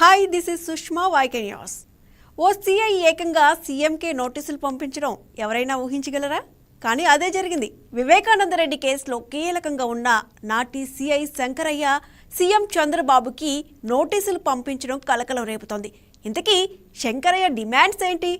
Hi this is Sushma YK news. Oh CI ఏకంగా సీఎంకే నోటీసులు పంపించడం ఎవరైనా ఊహించగలరా? కానీ అదే జరిగింది. వివేకానందరెడ్డి కేసులో కీలకంగా ఉన్న నాటి సీఐ శంకరయ్య సీఎం చంద్రబాబుకి నోటీసులు పంపించడం కలకలం రేపుతోంది. ఇంతకీ శంకరయ్య డిమాండ్స్ ఏంటి?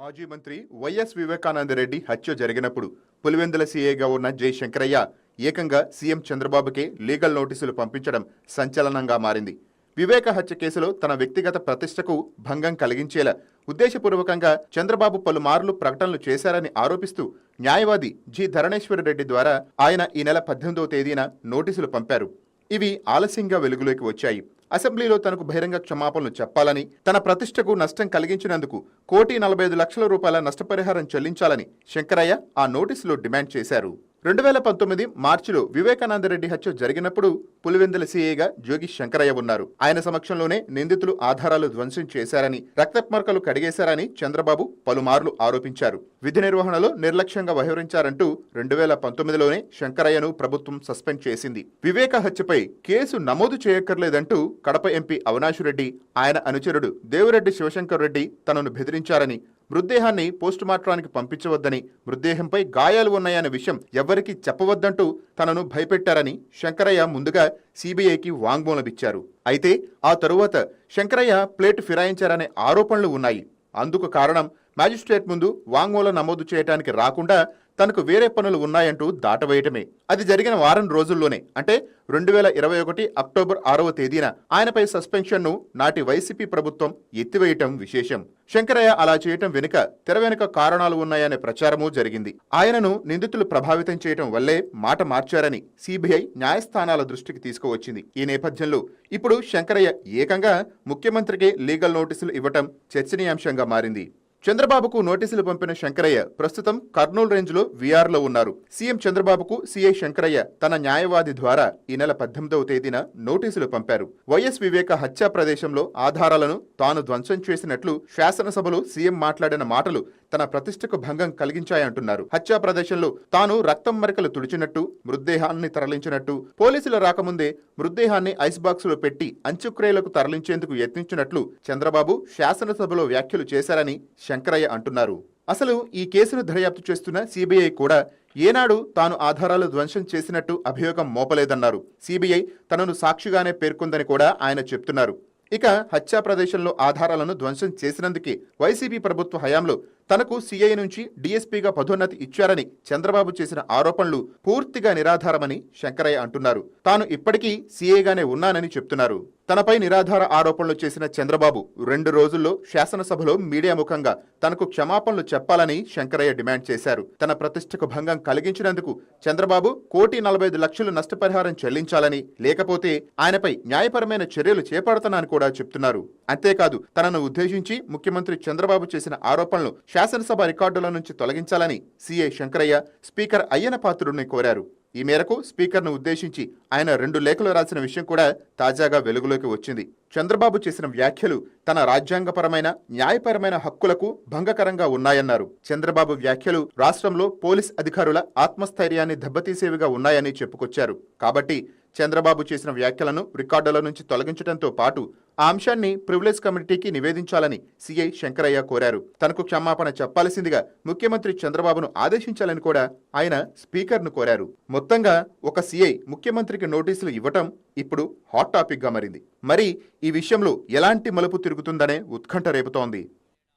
మాజీ మంత్రి వైఎస్ వివేకానందరెడ్డి హత్య జరిగినప్పుడు పులివెందుల సీఏగా ఉన్న జై శంకరయ్య ఏకంగా సీఎం చంద్రబాబుకే లీగల్ నోటీసులు పంపించడం సంచలనంగా మారింది. వివేక హత్య కేసులో తన వ్యక్తిగత ప్రతిష్టకు భంగం కలిగించేలా ఉద్దేశపూర్వకంగా చంద్రబాబు పలుమార్లు ప్రకటనలు చేశారని ఆరోపిస్తూ న్యాయవాది జి ధరణేశ్వర రెడ్డి ద్వారా ఆయన ఈ నెల పద్దెనిమిదవ తేదీన నోటీసులు పంపారు. ఇవి ఆలస్యంగా వెలుగులోకి వచ్చాయి. అసెంబ్లీలో తనకు బహిరంగ క్షమాపణలు చెప్పాలని తన ప్రతిష్టకు నష్టం కలిగించినందుకు కోటి నలభై ఐదు లక్షల రూపాయల నష్టపరిహారం చెల్లించాలని శంకరయ్య ఆ నోటీసులో డిమాండ్ చేశారు. రెండు వేల పంతొమ్మిది మార్చిలో వివేకానందరెడ్డి హత్య జరిగినప్పుడు పులివెందుల సీఏగా జోగి శంకరయ్య ఉన్నారు. ఆయన సమక్షంలోనే నిందితులు ఆధారాలు ధ్వంసం చేశారని రక్తప్మర్కలు కడిగేశారని చంద్రబాబు పలుమార్లు ఆరోపించారు. విధి నిర్వహణలో నిర్లక్ష్యంగా వ్యవహరించారంటూ రెండు వేల పంతొమ్మిదిలోనే శంకరయ్యను ప్రభుత్వం సస్పెండ్ చేసింది. వివేక హత్యపై కేసు నమోదు చేయక్కర్లేదంటూ కడప ఎంపీ అవినాష్ రెడ్డి ఆయన అనుచరుడు దేవిరెడ్డి శివశంకర్ రెడ్డి తనను బెదిరించారని మృతదేహాన్ని పోస్టుమార్టానికి పంపించవద్దని మృతదేహంపై గాయాలు ఉన్నాయన్న విషయం ఎవ్వరికీ చెప్పవద్దంటూ తనను భయపెట్టారని శంకరయ్య ముందుగా సీబీఐకి వాంగ్మూలమిచ్చారు. అయితే ఆ తరువాత శంకరయ్య ప్లేట్ ఫిరాయించారనే ఆరోపణలు ఉన్నాయి. అందుకు కారణం మ్యాజిస్ట్రేట్ ముందు వాంగ్మూలం నమోదు చేయడానికి రాకుండా తనకు వేరే పనులు ఉన్నాయంటూ దాటవేయటమే. అది జరిగిన వారం రోజుల్లోనే అంటే రెండు వేల ఇరవై ఒకటి అక్టోబర్ ఆరవ తేదీన ఆయనపై సస్పెన్షన్ను నాటి వైసీపీ ప్రభుత్వం ఎత్తివేయటం విశేషం. శంకరయ్య అలా చేయటం వెనుక తెర వెనుక కారణాలు ఉన్నాయనే ప్రచారమూ జరిగింది. ఆయనను నిందితులు ప్రభావితం చేయటం వల్లే మాట మార్చారని సిబిఐ న్యాయస్థానాల దృష్టికి తీసుకువచ్చింది. ఈ నేపథ్యంలో ఇప్పుడు శంకరయ్య ఏకంగా ముఖ్యమంత్రికి లీగల్ నోటీసులు ఇవ్వటం చర్చనీయాంశంగా మారింది. చంద్రబాబుకు నోటీసులు పంపిన శంకరయ్య ప్రస్తుతం కర్నూలు రేంజ్లో వీఆర్లో ఉన్నారు. సీఎం చంద్రబాబుకు సీఐ శంకరయ్య తన న్యాయవాది ద్వారా ఈ నెల పద్దెనిమిదవ తేదీన నోటీసులు పంపారు. వైఎస్ వివేక హత్యా ప్రదేశంలో ఆధారాలను తాను ధ్వంసం చేసినట్లు శాసనసభలో సీఎం మాట్లాడిన మాటలు తన ప్రతిష్టకు భంగం కలిగించాయంటున్నారు. హత్యా ప్రదేశంలో తాను రక్తం మరకలు తుడిచినట్టు మృతదేహాన్ని తరలించినట్టు పోలీసులు రాకముందే మృతదేహాన్ని ఐస్ బాక్సులో పెట్టి అంత్యక్రియలకు తరలించేందుకు యత్నించినట్లు చంద్రబాబు శాసనసభలో వ్యాఖ్యలు చేశారని శంకరయ్య అంటున్నారు. అసలు ఈ కేసును దర్యాప్తు చేస్తున్న సిబిఐ కూడా ఏనాడు తాను ఆధారాలు ధ్వంసం చేసినట్టు అభియోగం మోపలేదన్నారు. సిబిఐ తనను సాక్షిగానే పేర్కొందని కూడా ఆయన చెప్తున్నారు. ఇక హత్యా ప్రదేశంలో ఆధారాలను ధ్వంసం చేసినందుకే వైసీపీ ప్రభుత్వ హయాంలో తనకు సీఐ నుంచి డీఎస్పీగా పదోన్నతి ఇచ్చారని చంద్రబాబు చేసిన ఆరోపణలు పూర్తిగా నిరాధారమని శంకరయ్య అంటున్నారు. తాను ఇప్పటికీ సీఐగానే ఉన్నానని చెప్తున్నారు. తనపై నిరాధార ఆరోపణలు చేసిన చంద్రబాబు రెండు రోజుల్లో శాసనసభలో మీడియా ముఖంగా తనకు క్షమాపణలు చెప్పాలని శంకరయ్య డిమాండ్ చేశారు. తన ప్రతిష్టకు భంగం కలిగించినందుకు చంద్రబాబు కోటి నలభై ఐదు లక్షలు నష్టపరిహారం చెల్లించాలని లేకపోతే ఆయనపై న్యాయపరమైన చర్యలు చేపడతానని కూడా చెప్తున్నారు. అంతేకాదు తనను ఉద్దేశించి ముఖ్యమంత్రి చంద్రబాబు చేసిన ఆరోపణలు శాసనసభ రికార్డుల నుంచి తొలగించాలని సీఐ శంకరయ్య స్పీకర్ అయ్యన పాత్రుడిని కోరారు. ఈ మేరకు స్పీకర్ను ఉద్దేశించి ఆయన రెండు లేఖలు రాసిన విషయం కూడా తాజాగా వెలుగులోకి వచ్చింది. చంద్రబాబు చేసిన వ్యాఖ్యలు తన రాజ్యాంగపరమైన న్యాయపరమైన హక్కులకు భంగకరంగా ఉన్నాయన్నారు. చంద్రబాబు వ్యాఖ్యలు రాష్ట్రంలో పోలీస్ అధికారుల ఆత్మస్థైర్యాన్ని దెబ్బతీసేవిగా ఉన్నాయని చెప్పుకొచ్చారు. కాబట్టి చంద్రబాబు చేసిన వ్యాఖ్యలను రికార్డుల నుంచి తొలగించడంతో పాటు ఆ అంశాన్ని ప్రివిలేజ్ కమిటీకి నివేదించాలని సీఐ శంకరయ్య కోరారు. తనకు క్షమాపణ చెప్పాల్సిందిగా ముఖ్యమంత్రి చంద్రబాబును ఆదేశించాలని కూడా ఆయన స్పీకర్ను కోరారు. మొత్తంగా ఒక సీఐ ముఖ్యమంత్రికి నోటీసులు ఇవ్వటం ఇప్పుడు హాట్ టాపిక్గా మారింది. మరి ఈ విషయంలో ఎలాంటి మలుపు తిరుగుతుందనే ఉత్కంఠ రేపుతోంది.